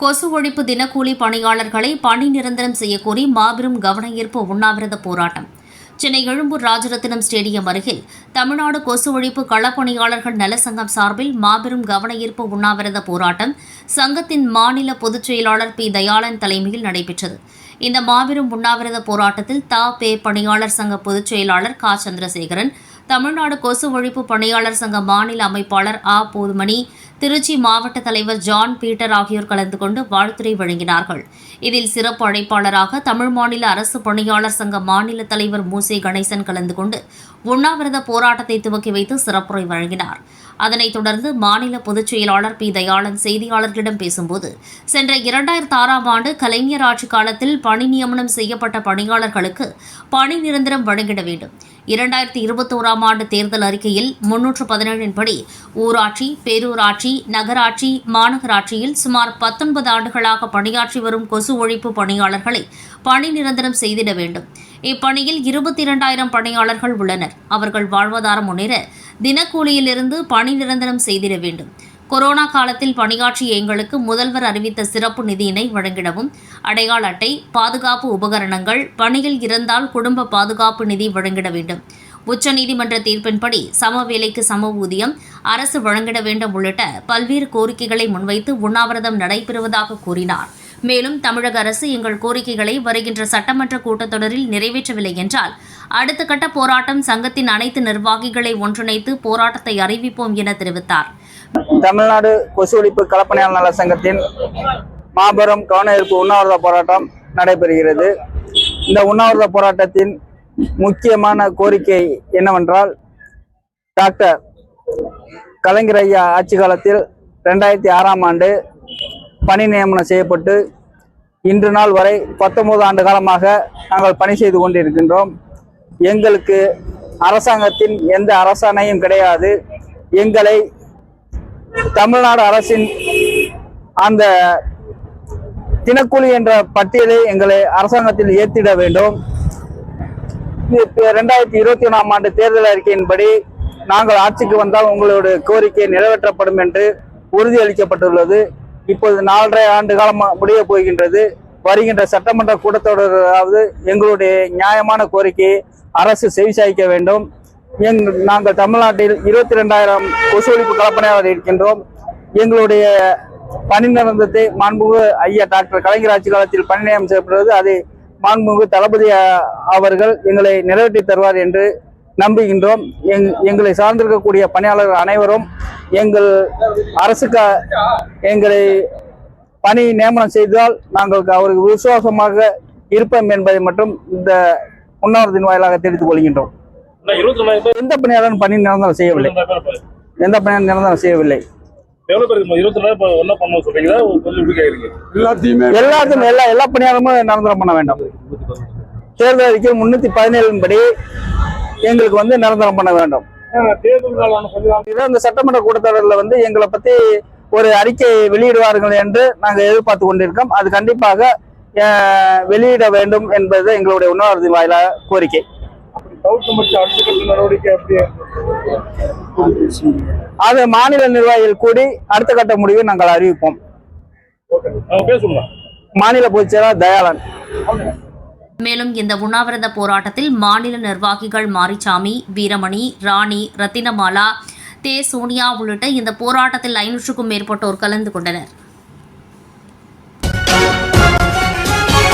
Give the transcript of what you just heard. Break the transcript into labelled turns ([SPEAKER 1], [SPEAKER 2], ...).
[SPEAKER 1] கொசு ஒழிப்பு தினக்கூலி பணியாளர்களை பணி நிரந்தரம் செய்யக்கோரி மாபெரும் கவனஈர்ப்பு உண்ணாவிரத போராட்டம். சென்னை எழும்பூர் ராஜரத்தினம் ஸ்டேடியம் அருகில் தமிழ்நாடு கொசு ஒழிப்பு களப்பணியாளர்கள் நலசங்கம் சார்பில் மாபெரும் கவனஈர்ப்பு உண்ணாவிரத போராட்டம் சங்கத்தின் மாநில பொதுச் செயலாளர் பி. தயாளன் தலைமையில் நடைபெற்றது. இந்த மாபெரும் உண்ணாவிரத போராட்டத்தில் தா. பே. பணியாளர் சங்க பொதுச் செயலாளர் கா. சந்திரசேகரன் தமிழ்நாடு கொசு ஒழிப்பு பணியாளர் சங்க மாநில அமைப்பாளர் ஆ. போதுமணி திருச்சி மாவட்ட தலைவர் ஜான் பீட்டர் ஆகியோர் கலந்து கொண்டு வாழ்த்துரை வழங்கினார்கள். இதில் சிறப்பு அழைப்பாளராக தமிழ் மாநில அரசு பணியாளர் சங்க மாநில தலைவர் மூசே கணேசன் கலந்து கொண்டு உண்ணாவிரத போராட்டத்தை துவக்கி வைத்து சிறப்புரை வழங்கினார். அதனைத் தொடர்ந்து மாநில பொதுச் செயலாளர் பி. தயாளன் செய்தியாளர்களிடம் பேசும்போது சென்ற இரண்டாயிரத்தி ஆறாம் ஆண்டு கலைஞர் ஆட்சி காலத்தில் பணி நியமனம் செய்யப்பட்ட பணியாளர்களுக்கு பணி நிரந்தரம் வழங்கிட வேண்டும். இரண்டாயிரத்தி இருபத்தோராம் ஆண்டு தேர்தல் அறிக்கையில் முன்னூற்று பதினேழின்படி ஊராட்சி பேரூராட்சி நகராட்சி மாநகராட்சியில் சுமார் பத்தொன்பது ஆண்டுகளாக பணியாற்றி வரும் கொசு ஒழிப்பு பணியாளர்களை பணி நிரந்தரம் செய்திட வேண்டும். இப்பணியில் இருபத்தி இரண்டாயிரம் பணியாளர்கள் உள்ளனர். அவர்கள் வாழ்வாதாரம் முன்னேற தினக்கூலியிலிருந்து பணி நிரந்தரம் செய்திட வேண்டும். கொரோனா காலத்தில் பணியாற்றிய எங்களுக்கு முதல்வர் அறிவித்த சிறப்பு நிதியினை வழங்கிடவும் அடையாள அட்டை பாதுகாப்பு உபகரணங்கள் பணியில் இருந்தால் குடும்ப பாதுகாப்பு நிதி வழங்கிட வேண்டும். உச்சநீதிமன்ற தீர்ப்பின்படி சம வேலைக்கு சம ஊதியம் அரசு வழங்கிட வேண்டும் உள்ளிட்ட பல்வேறு கோரிக்கைகளை முன்வைத்து உண்ணாவிரதம் நடைபெறுவதாக கூறினார். மேலும் தமிழக அரசு எங்கள் கோரிக்கைகளை வருகின்ற சட்டமன்ற கூட்டத்தொடரில் நிறைவேற்றவில்லை என்றால் அடுத்த கட்ட போராட்டம் சங்கத்தின் அனைத்து நிர்வாகிகளை ஒன்றிணைத்து போராட்டத்தை அறிவிப்போம் என தெரிவித்தார்.
[SPEAKER 2] தமிழ்நாடு கொசு ஒழிப்பு கலப்பணியாளர் நல சங்கத்தின் மாபெரும் கவன ஈர்ப்பு உண்ணாவிரத போராட்டம் நடைபெறுகிறது. இந்த உண்ணாவிரத போராட்டத்தின் முக்கியமான கோரிக்கை என்னவென்றால் டாக்டர் கலைஞர் ஐயா ஆட்சி காலத்தில் ரெண்டாயிரத்தி ஆறாம் ஆண்டு பணி நியமனம் செய்யப்பட்டு இன்று நாள் வரை பத்தொன்பது ஆண்டு காலமாக நாங்கள் பணி செய்து கொண்டிருக்கின்றோம். எங்களுக்கு அரசாங்கத்தின் எந்த அரசாணையும் கிடையாது. எங்களை தமிழ்நாடு அரசின் அந்த தினக்கூலி என்ற பட்டியலை எங்களை அரசாங்கத்தில் ஏற்றிட வேண்டும். ரெண்டாயிரத்தி இருபத்தி ஒன்றாம் ஆண்டு தேர்தல் அறிக்கையின்படி நாங்கள் ஆட்சிக்கு வந்தால் உங்களுடைய கோரிக்கை நிறைவேற்றப்படும் என்று உறுதியளிக்கப்பட்டுள்ளது. இப்போது நாலரை ஆண்டு காலம் முடிய போகின்றது. வருகின்ற சட்டமன்ற கூட்டத்தொடராவது எங்களுடைய நியாயமான கோரிக்கையை அரசு செவிசாய்க்க வேண்டும். எங்கள் நாங்கள் தமிழ்நாட்டில் இருபத்தி ரெண்டாயிரம் கொசு ஒழிப்பு கலப்பனையாளர் இருக்கின்றோம். எங்களுடைய பணி நிரந்தரத்தை மாண்புமிகு ஐயா டாக்டர் கலைஞர் ஆட்சி காலத்தில் பணி நியமனம் செய்யப்படுவது அதை மாண்புமிகு தளபதி அவர்கள் எங்களை நிறைவேற்றி தருவார் என்று நம்புகின்றோம். எங் எங்களை சார்ந்திருக்கக்கூடிய பணியாளர்கள் அனைவரும் எங்கள் அரசுக்கு எங்களை பணி நியமனம் செய்தால் நாங்கள் அவருக்கு விசுவாசமாக இருப்போம் என்பதை மட்டும் இந்த உண்ணாவிரத்தின் வாயிலாக தெரிவித்துக் கொள்கின்றோம். எந்த பணியாளரும் பணி நிரந்தரம் செய்யவில்லை. எந்த பணியாளரும் நிரந்தரம் செய்யவில்லை.
[SPEAKER 3] எல்லாத்தையுமே
[SPEAKER 2] எல்லா எல்லா பணியாளருமே நிரந்தரம் பண்ண வேண்டும். தேர்தல் அறிக்கை முன்னூத்தி பதினேழின் படி எங்களுக்கு வந்து நிரந்தரம் பண்ண வேண்டும். இந்த சட்டமன்ற கூட்டத்தொடரில் வந்து எங்களை பத்தி ஒரு அறிக்கை வெளியிடுவார்கள் என்று நாங்கள் எதிர்பார்த்து கொண்டிருக்கோம். அது கண்டிப்பாக வெளியிட வேண்டும் என்பது எங்களுடைய உண்ணாவிரத்தின் வாயிலாக கோரிக்கை.
[SPEAKER 4] தவிர்த்து மற்ற அடுத்த கட்ட நடவடிக்கை அப்படி
[SPEAKER 2] அது மாநில நிர்வாகிகள் கூடி அடுத்த கட்ட முடிவை நாங்கள் அறிவிப்போம்.
[SPEAKER 4] ஓகே அவங்க பேசுங்க
[SPEAKER 2] மாநில பொதுச் செயலாளர் தயாளன்.
[SPEAKER 1] மேலும் இந்த உண்ணாவிரத போராட்டத்தில் மாநில நிர்வாகிகள் மாரிசாமி வீரமணி ராணி ரத்தினமாலா தே. சோனியா உள்ளிட்ட இந்த போராட்டத்தில் ஐநூற்றுக்கும் மேற்பட்டோர் கலந்து கொண்டனர்.